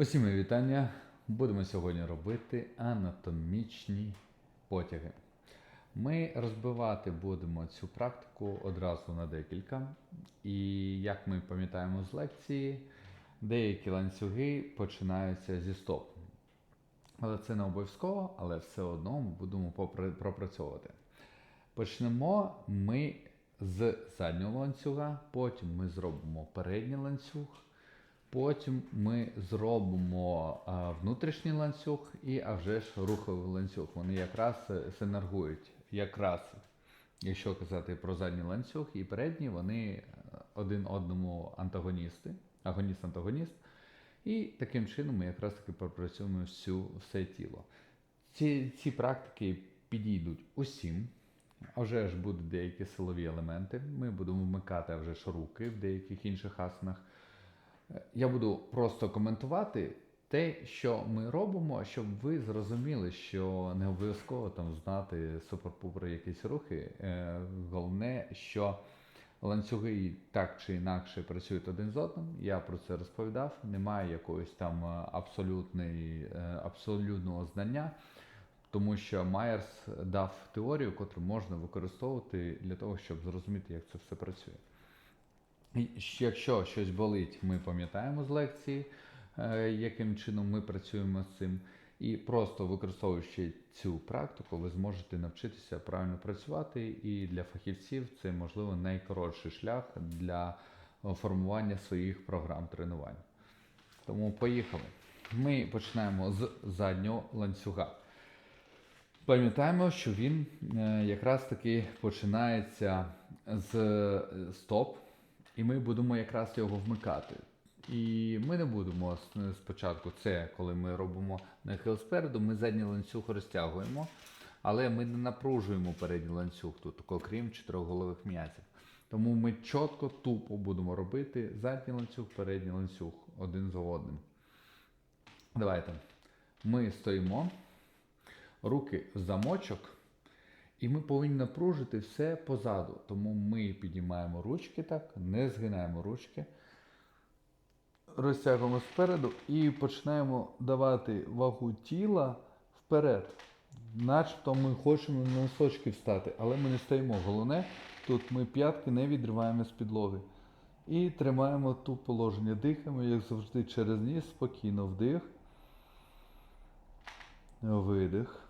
Усім мої вітання. Будемо сьогодні робити анатомічні потяги. Ми розбивати будемо цю практику одразу на декілька. І як ми пам'ятаємо з лекції, деякі ланцюги починаються зі стоп. Але це не обов'язково, але все одно ми будемо пропрацьовувати. Почнемо ми з заднього ланцюга, потім ми зробимо передній ланцюг, потім ми зробимо внутрішній ланцюг і а вже ж руховий ланцюг. Вони якраз е, синергують. Якраз, якщо казати про задній ланцюг і передній, вони е, один одному антагоністи, агоніст-антагоніст. І таким чином ми якраз таки пропрацюємо всю, все тіло. Ці, ці практики підійдуть усім. А вже ж будуть деякі силові елементи. Ми будемо вмикати а вже ж руки в деяких інших асанах. Я буду просто коментувати те, що ми робимо, щоб ви зрозуміли, що не обов'язково там знати супер-пупер якісь рухи. Е, Головне, що ланцюги так чи інакше працюють один з одним. Я про це розповідав. Немає якогось там е, е, абсолютного знання. Тому що Майерс дав теорію, яку можна використовувати для того, щоб зрозуміти, як це все працює. Якщо щось болить, ми пам'ятаємо з лекції, е, яким чином ми працюємо з цим. І просто використовуючи цю практику, ви зможете навчитися правильно працювати. І для фахівців це можливо найкоротший шлях для формування своїх програм тренувань. Тому поїхали. Ми починаємо з заднього ланцюга. Пам'ятаємо, що він е, якраз таки починається з е, стоп, і ми будемо якраз його вмикати. І ми не будемо спочатку це, коли ми робимо нахил спереду, ми задній ланцюг розтягуємо, але ми не напружуємо передній ланцюг тут, окрім чотирьохголових м'язів. Тому ми чітко, тупо будемо робити задній ланцюг, передній ланцюг один за одним. Давайте. Ми стоїмо руки в замочок, і ми повинні напружити все позаду. Тому ми піднімаємо ручки так, не згинаємо ручки, розтягуємо спереду і починаємо давати вагу тіла вперед. Начебто ми хочемо на носочки встати, але ми не стоїмо. Головне, тут ми п'ятки не відриваємо з підлоги. І тримаємо ту положення. Дихаємо, як завжди, через ніс, спокійно вдих. Видих.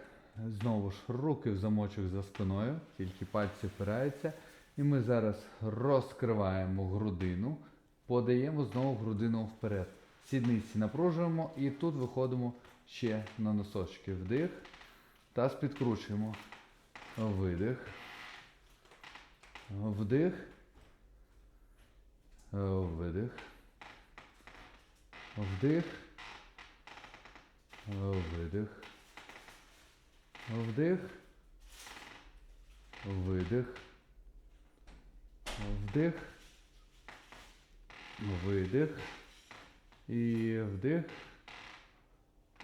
Знову ж руки в замочок за спиною, тільки пальці впираються. І ми зараз розкриваємо грудину, подаємо знову грудину вперед. Сідниці напружуємо і тут виходимо ще на носочки. Вдих. Таз підкручуємо. Видих. Вдих. Видих. Вдих. Видих. Вдих. Видих. Вдих. Видих. І вдих.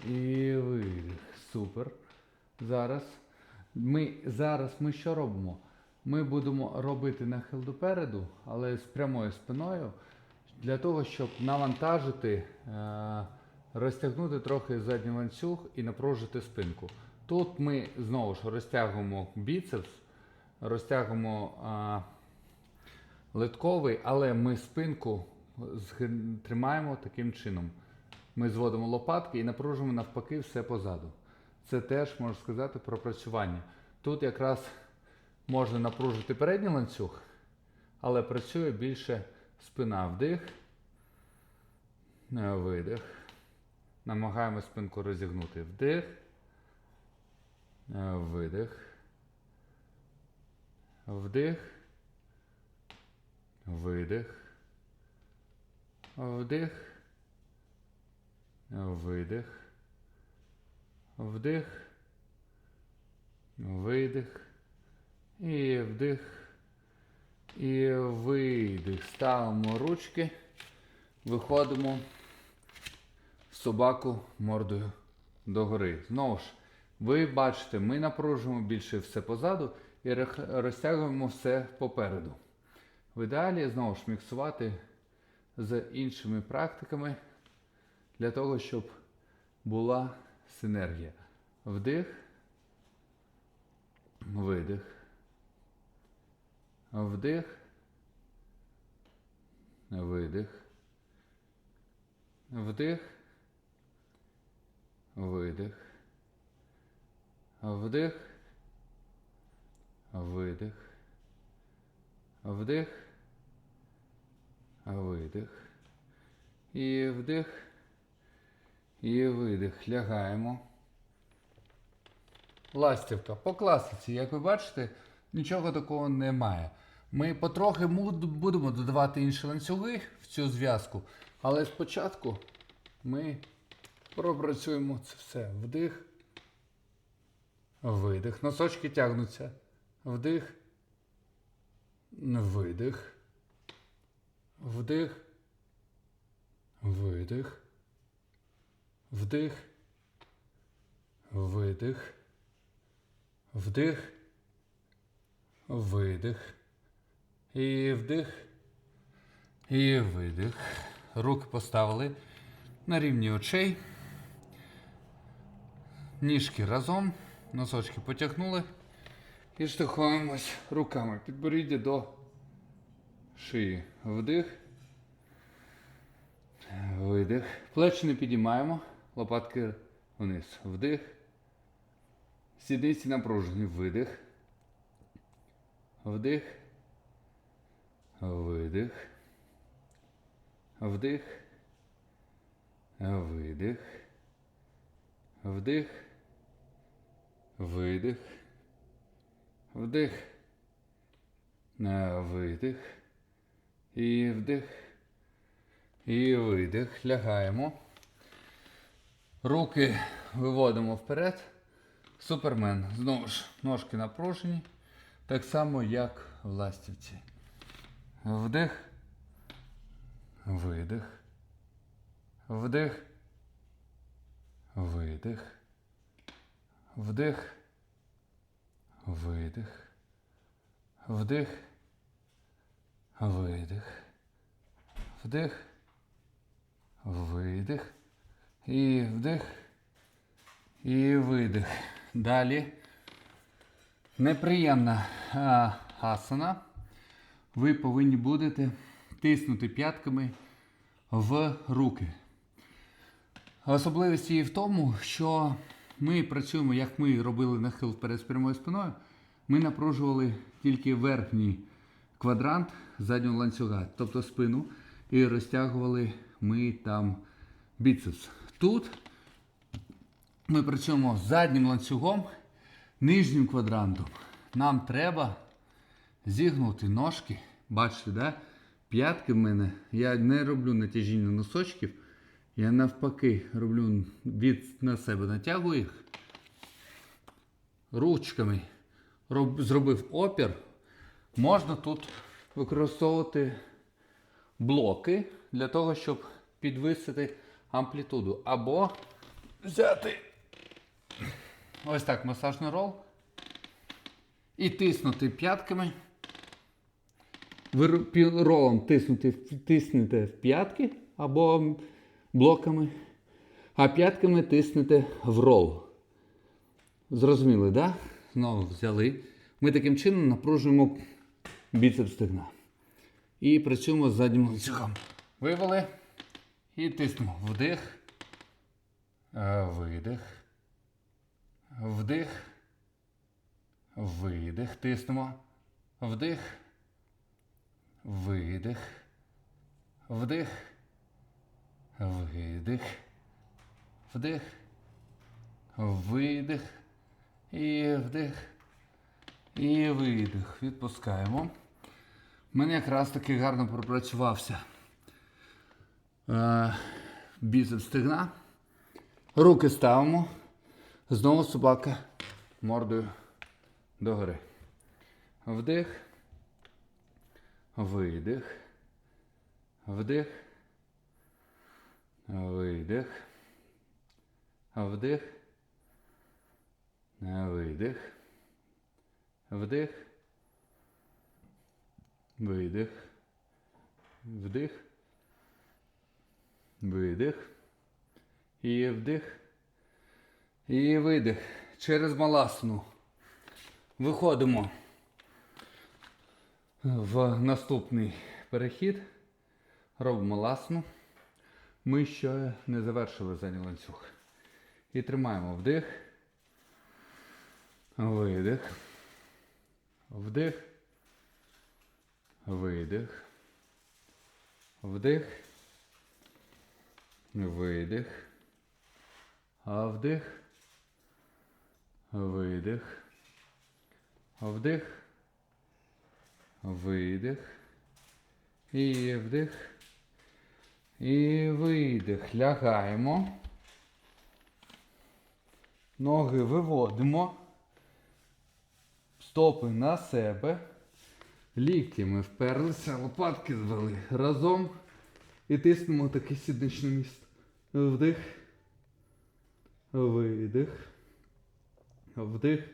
І видих. Супер. Зараз. Ми, зараз ми що робимо? Ми будемо робити нахил допереду, але з прямою спиною, для того, щоб навантажити, е, розтягнути трохи задній ланцюг і напружити спинку. Тут ми знову ж розтягуємо біцепс, розтягуємо е, литковий, але ми спинку тримаємо таким чином. Ми зводимо лопатки і напружуємо навпаки все позаду. Це теж можна сказати про працювання. Тут якраз можна напружити передній ланцюг, але працює більше спина. Вдих, видих. Намагаємося спинку розігнути. Вдих, видих. Вдих. Видих. Вдих. видих, вдих, видих, і вдих, і видих. Ставимо ручки, виходимо собаку мордою догори. Знову ж, ви бачите, ми напружуємо більше все позаду і розтягуємо все попереду. В ідеалі знову ж міксувати з іншими практиками для того, щоб була синергія. Вдих, видих, вдих, видих, вдих, видих, вдих, видих, вдих, видих. І вдих. І видих. Лягаємо. Ластівка. По класиці, як ви бачите, нічого такого немає. Ми потрохи будемо додавати інші ланцюги в цю зв'язку. Але спочатку ми пропрацюємо це все. Вдих. Видих. Носочки тягнуться. Вдих. Видих. Вдих. Видих. Вдих. Видих. Вдих. Видих. І вдих. І видих. Руки поставили на рівні очей. Ніжки разом. Носочки потягнули. І штовхуємось руками. Підборіддя до шиї. Вдих. Видих. Плечі не підіймаємо. Лопатки вниз. Вдих. Сідниці напружені. Видих. Вдих. Видих. Вдих. Видих. Вдих. Видих. Вдих. Видих. І вдих. І видих. Лягаємо. Руки виводимо вперед. Супермен. Знову ж ножки напружені. Так само, як в ластівці. Вдих. Видих. Вдих. Видих. Вдих. Видих. Вдих. Видих. Вдих. Видих. І вдих. І видих. Далі. Неприємна а, асана. Ви повинні будете тиснути п'ятками в руки. Особливість її в тому, що ми працюємо, як ми робили нахил вперед з прямою спиною. Ми напружували тільки верхній квадрант заднього ланцюга, тобто спину, і розтягували ми там біцепс. Тут ми працюємо заднім ланцюгом, нижнім квадрантом. Нам треба зігнути ножки. Бачите, да? п'ятки в мене. Я не роблю натяжіння носочків. Я навпаки роблю від на себе натягую їх ручками. Роб, зробив опір. Можна тут використовувати блоки для того, щоб підвисити амплітуду. Або взяти ось так масажний рол і тиснути п'ятками. Ви ролом тиснути, тиснете в п'ятки або блоками, а п'ятками тиснете в рол. Зрозуміли? Да? Знову взяли. Ми таким чином напружуємо біцепс стегна. І працюємо з заднім ланцюгом. Вивели і тиснемо. Вдих. Е, Видих. Вдих. Видих. Тиснемо. Вдих. Видих. Вдих. Видих. Вдих. Видих. І вдих. І видих. Відпускаємо. У мене якраз таки гарно пропрацювався е, біцепс стегна. Руки ставимо. Знову собака мордою догори. Вдих. Видих. Вдих. Видих. Вдих. Видих. Вдих. Видих. Вдих. Видих. І вдих. І видих. Через маласну. Виходимо в наступний перехід. Робимо ласну. Ми ще не завершили задній ланцюг. І тримаємо вдих. Видих. Вдих. Видих. Вдих. Видих. А вдих. Видих. Вдих. Видих. І вдих. І видих. Лягаємо. Ноги виводимо. Стопи на себе. Лікті ми вперлися, лопатки звели разом. І тиснемо таке сідничне місце. Вдих. Видих. Вдих.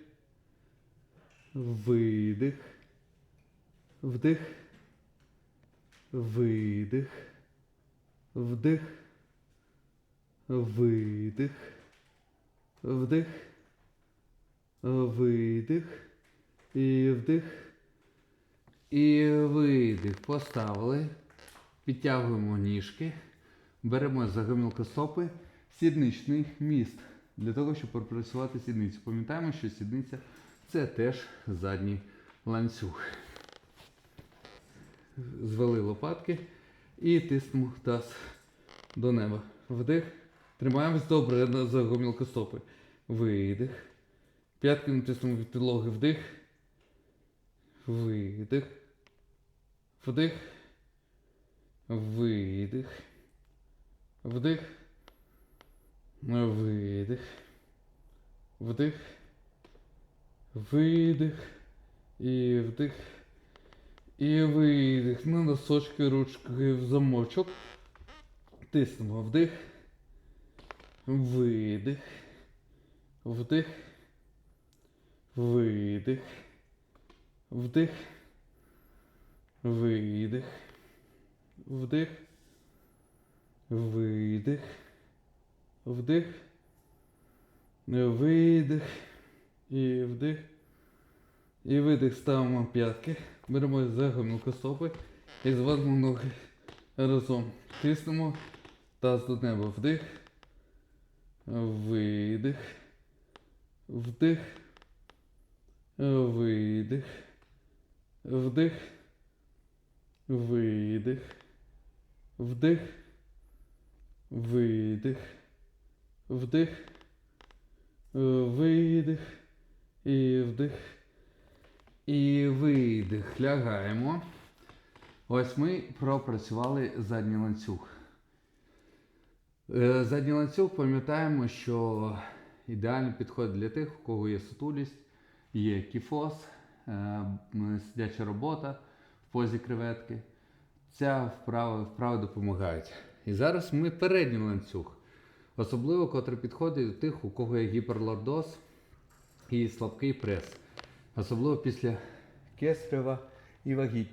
Видих. Вдих. Видих. Вдих. Видих. Вдих. Видих. І вдих. І видих. Поставили. Підтягуємо ніжки. Беремо за гомілку стопи сідничний міст. Для того, щоб пропрацювати сідницю. Пам'ятаємо, що сідниця це теж задній ланцюг. Звели лопатки і тиснемо таз до неба. Вдих. Тримаємось добре за гомілку стопи. Видих. П'ятки натиснемо від підлоги. Вдих. Видих. Вдих. Видих. Вдих. Видих. Вдих. Видих. І вдих. І видих. На носочки, ручки в замочок. Тиснемо вдих. Видих. Вдих. Видих. Вдих. Видих. Вдих. Видих. Вдих. Видих. І вдих. І видих ставимо п'ятки. Беремо за гомілку стопи і зводимо ноги разом. Тиснемо таз до неба. Вдих. Видих. Вдих. Видих. Вдих. Видих. Вдих. Видих. Вдих. Видих. І вдих. І видих. Лягаємо. Ось ми пропрацювали задній ланцюг. Е, Задній ланцюг пам'ятаємо, що ідеально підходить для тих, у кого є сутулість, є кіфоз, е, сидяча робота в позі креветки. Ця вправа, вправи допомагають. І зараз ми передній ланцюг. Особливо, котрий підходить до тих, у кого є гіперлордоз і слабкий прес. Особливо після кесарева і вагітність.